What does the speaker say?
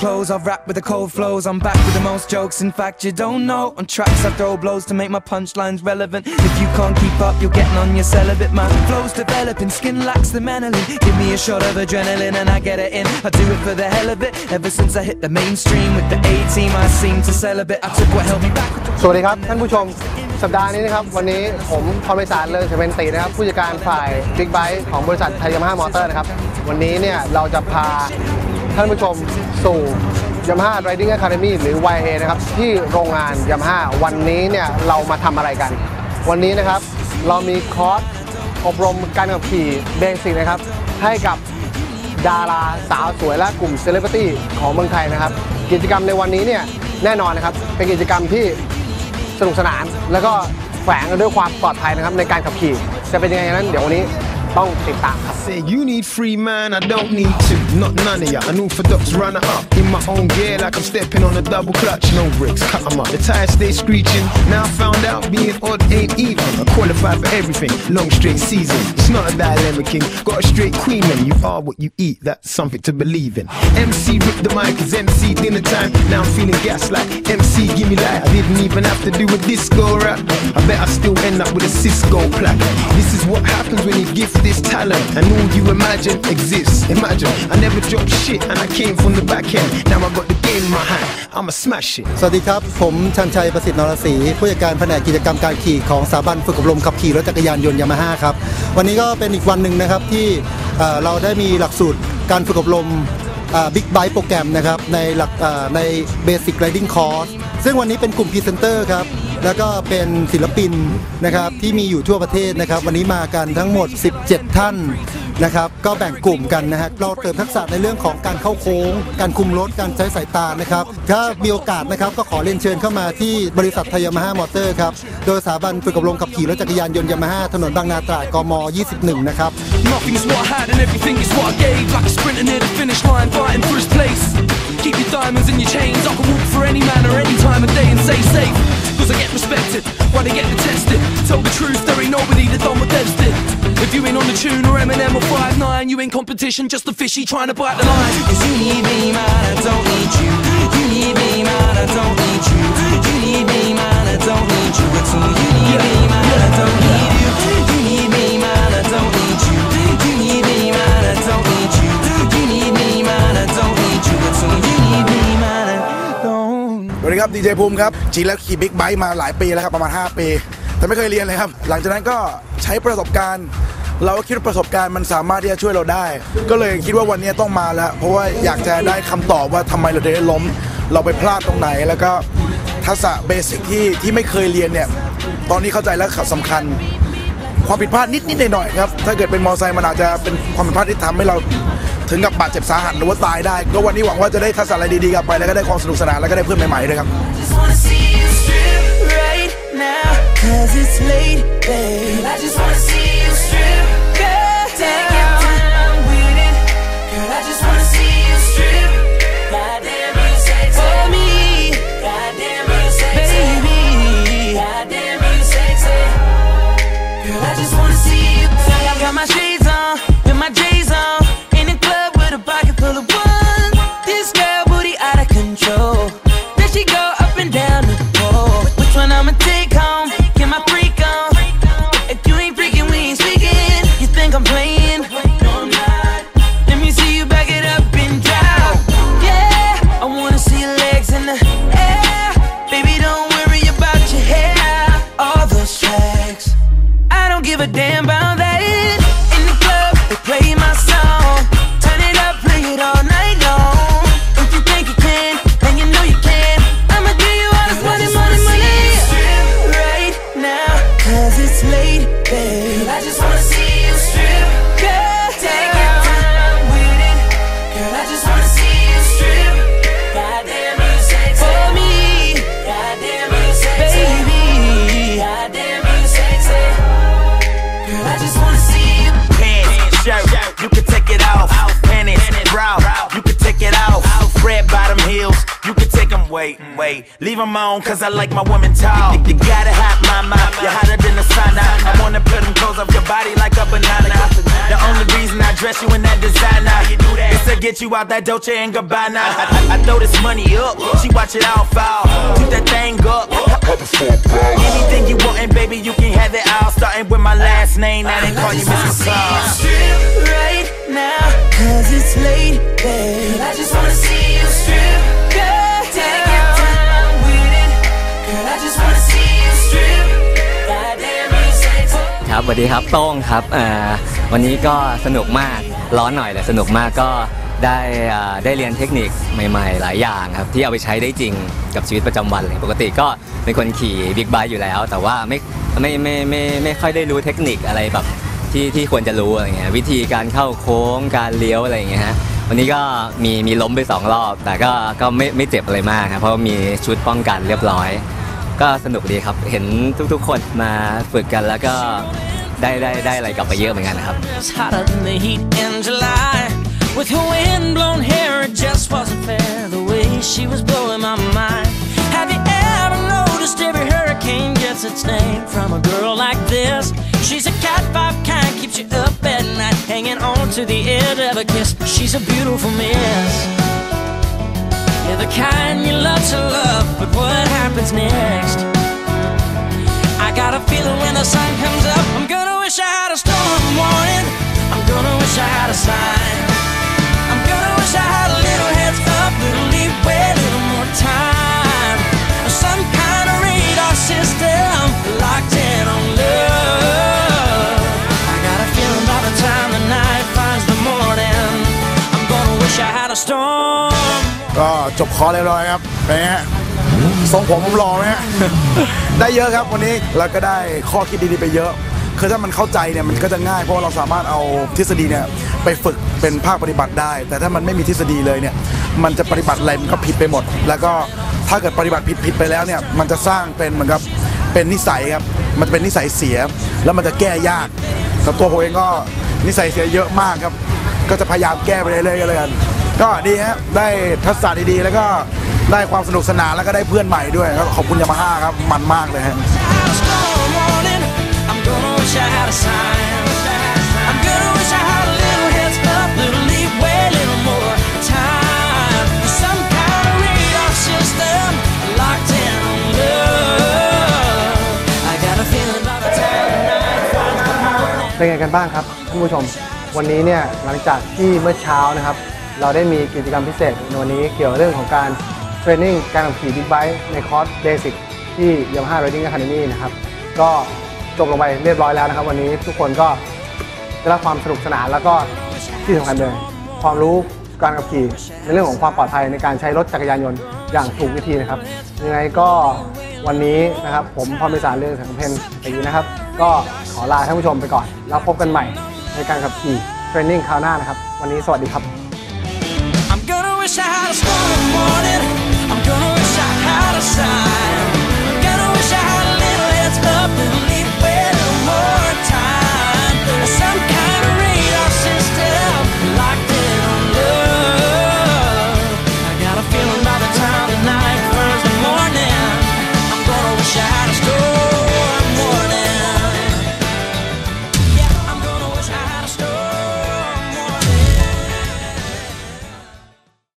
clothes. I've rap with the cold flows. I'm back with the most jokes. In fact, you don't know. On tracks, I throw blows to make my punchlines relevant. If you can't keep up, you're getting on your celibate. My flow's developing, skin lacks the melanin. Give me a shot of adrenaline and I get it in. I do it for the hell of it. Ever since I hit the mainstream with the A team, I seem to celebrate. I took what held me back. สวัสดีครับท่านผู้ชมสัปดาห์นี้นะครับ วันนี้ผมพรไพศาลเลิศเฉเป็นตีนะครับ ผู้จัดการฝ่ายบิ๊กไบค์ของบริษัทไทยยามาฮ่ามอเตอร์นะครับ วันนี้เนี่ยเราจะพาท่านผู้ชม สู่ยามาฮ่า Riding Academy หรือ YA นะครับ ที่โรงงานยามาฮ่าวันนี้เนี่ยเรามาทำอะไรกัน วันนี้นะครับเรามีคอร์สอบรมการขับขี่เบสิกนะครับ ให้กับดาราสาวสวยและกลุ่มเซเลบริตี้ของเมืองไทยนะครับ กิจกรรมในวันนี้เนี่ยแน่นอนนะครับ เป็นกิจกรรมที่สนุกสนาน แล้วก็แฝงด้วยความปลอดภัยนะครับในการขับขี่ จะเป็นยังไงนั้นเดี๋ยววันนี้ ต้องติดตามครับ Say you need free man, I don't need to. Not none of ya. An orthodox runner up in my own gear like I'm stepping on a double clutch. No bricks, cut 'em up. The tires stay screeching. Now I found out being odd ain't even. I qualify for everything. Long straight season. It's not a dilemma king. Got a straight queen and you are what you eat. That's something to believe in. MC rip the mic is MC dinner time. Now I'm feeling gas like MC give me light. I didn't even have to do a disco rap. I bet I still end up with a Cisco plaque. This is what happens when you gift this talent and all you imagine exists. Imagine I never dropped shit and I came from the back end. Now I got the game in my hand. I'ma smash it. สวัสดีครับ ผมชันชัยประสิทธิ์นรศรีผู้จัดการแผนกกิจกรรมการขี่ของสถาบันฝึกอบรมขับขี่รถจักรยานยนต์ยามาฮ่าครับ วันนี้ก็เป็นอีกวันหนึ่งนะครับที่เราได้มีหลักสูตรการฝึกอบรมบิ๊กไบค์โปรแกรมนะครับในหลักในเบสิกไรดิ้งคอร์สซึ่งวันนี้เป็นกลุ่มพรีเซนเตอร์ครับ แล้วก็เป็นศิลปินนะครับที่มีอยู่ทั่วประเทศนะครับ วันนี้มากันทั้งหมด 17 ท่านนะครับ ก็แบ่งกลุ่มกันนะฮะเราเติมทักษะในเรื่องของการเข้าโค้ง การคุมรถการใช้สายตานะครับ ถ้ามีโอกาสนะครับก็ขอเรียนเชิญเข้ามาที่บริษัทไทยามาฮ่ามอเตอร์ครับ โดยสถาบันฝึกอบรมขับขี่รถจักรยานยนต์ยามาฮ่าถนนบางนาตราดกม 21 นะครับ Nothing's what I had and everything is what I gave. Like a sprinter near the finish line, fighting for his place. Keep your diamonds in your chains. I can walk for any man or any time of day and stay safe. I get respected, why they get detested. Tell the truth, there ain't nobody that done what Devs did. If you ain't on the tune or Eminem or 5'9, you ain't competition, just a fishy trying to bite the line. Cause you need me, man, I don't need you. You need me, man, I don't ครับดีเจภูมิครับจริงแล้วขี่บิ๊กไบค์มาหลายปีแล้วครับประมาณ 5 ปี แต่ไม่เคยเรียนเลยครับ หลังจากนั้นก็ใช้ประสบการณ์ เราก็คิดว่าประสบการณ์มันสามารถที่จะช่วยเราได้ ก็เลยคิดว่าวันนี้ต้องมาแล้ว เพราะว่าอยากจะได้คำตอบว่าทำไมเราถึงได้ล้ม เราไปพลาดตรงไหน แล้วก็ทักษะเบสิกที่ที่ไม่เคยเรียนเนี่ยตอนนี้เข้าใจแล้วสำคัญ ความผิดพลาดนิดๆหน่อยๆครับ ถ้าเกิดเป็นมอเตอร์ไซค์มันอาจจะเป็นความผิดพลาดที่ทำให้เรา ถึงกับบาดเจ็บสาหัสหรือว่าตายได้ ก็วันนี้หวังว่าจะได้ทักษะอะไรดีๆกลับไปแล้วก็ได้ความสนุกสนานแล้วก็ได้เพื่อนใหม่ๆด้วยครับ just wanna see you strip right now Cause it's late, babe I just wanna see Wait, wait, leave them on, cause I like my women tall. You, you got a hot mama, you're hotter than the sauna. I wanna put them clothes off your body like a banana. The only reason I dress you in that designer, it's a get you out that Dolce and Gabbana. I, I, I throw this money up, she watch it all fall. Keep that thing up. Anything you want, and baby, you can have it all. Starting with my last name, now they call you Mr. Claus. strip right now, cause it's late, babe. I just wanna see you strip, ครับสวัสดีครับโต้งครับวันนี้ก็สนุกมากร้อนหน่อยแต่สนุกมากก็ได้ได้เรียนเทคนิคใหม่ๆ หลายอย่างครับที่เอาไปใช้ได้จริงกับชีวิตประจำวันเลยปกติก็เป็นคนขี่บิ๊กไบค์อยู่แล้ว แต่ว่าไม่ไม่ไม่ไม่ไม่ค่อยได้รู้เทคนิคอะไรแบบที่ที่ควรจะรู้อะไรเงี้ยวิธีการเข้าโค้งการเลี้ยวอะไรเงี้ยฮะวันนี้ก็มีมีล้มไปสองรอบ แต่ก็ก็ไม่ไม่เจ็บอะไรมากครับเพราะมีชุดป้องกันเรียบร้อย ก็สนุกดีครับเห็นทุกๆคนมาฝึกกันแล้วก็ ได้ได้ได้อะไรกลับไปเยอะเหมือนกันนะครับ It's hotter than the heat in July. With her wind-blown hair, it just wasn't fair the way she was blowing my mind. Have you ever noticed every hurricane gets its name from a girl like this? She's a cat five kind, keeps you up at night, hanging on to the edge of a kiss. She's a beautiful miss. Yeah, the kind you love to love, but what happens next? I got a feeling when the sun comes up, I'm gonna wish I had a storm warning. I'm gonna wish I had a sign. I'm gonna wish I had a little heads up, little leeway, a little more time. Some kind of radar system locked in on love. I got a feeling by the time the night finds the morning, I'm gonna wish I had a storm. ก็จบคอร์สเรียบร้อยครับเป็นไงฮะ ทรงผมผมรอไหมฮะ ได้เยอะครับวันนี้แล้วก็ได้ข้อคิดดีๆไปเยอะ คือถ้ามันเข้าใจเนี่ยมันก็จะง่ายเพราะว่าเราสามารถเอาทฤษฎีเนี่ยไปฝึกเป็นภาคปฏิบัติได้ แต่ถ้ามันไม่มีทฤษฎีเลยเนี่ยมันจะปฏิบัติอะไรมันก็ผิดไปหมด แล้วก็ถ้าเกิดปฏิบัติผิดผิดไปแล้วเนี่ยมันจะสร้างเป็นเหมือนกับเป็นนิสัยครับมันจะเป็นนิสัยเสีย แล้วมันจะแก้ยากกับตัวผมเองก็นิสัยเสียเยอะมากครับ ก็จะพยายามแก้ไปเรื่อยๆกันเลยกันก็ดีฮะได้ทักษะดีๆ แล้วก็ ได้ความสนุกสนานแล้วก็ได้เพื่อนใหม่ด้วยก็ขอบคุณยามาฮ่าครับมันมากเลยฮะ เป็นไงกันบ้างครับท่านผู้ชม วันนี้เนี่ยหลังจากที่เมื่อเช้านะครับ เราได้มีกิจกรรมพิเศษในวันนี้เกี่ยวเรื่องของการ เทรนนิ่งการขับขี่บิ๊กไบค์ในคอร์สเบสิกที่ Yamaha Riding Academy นะครับ ก็จบลงไปเรียบร้อยแล้วนะครับ วันนี้ทุกคนก็ได้รับความสนุกสนานแล้วก็ที่สำคัญเลย ความรู้การขับขี่ในเรื่องของความปลอดภัยในการใช้รถจักรยานยนต์อย่างถูกวิธีนะครับ ยังไงก็วันนี้นะครับ ผมพรมิสารเรื่องสังเพนตีนะครับ ก็ขอลาท่านผู้ชมไปก่อน แล้วพบกันใหม่ในการขับขี่เทรนนิ่งคราวหน้านะครับ วันนี้สวัสดีครับ I'm gonna wish I had a storm warning. side. Kinda wish I had a little heads up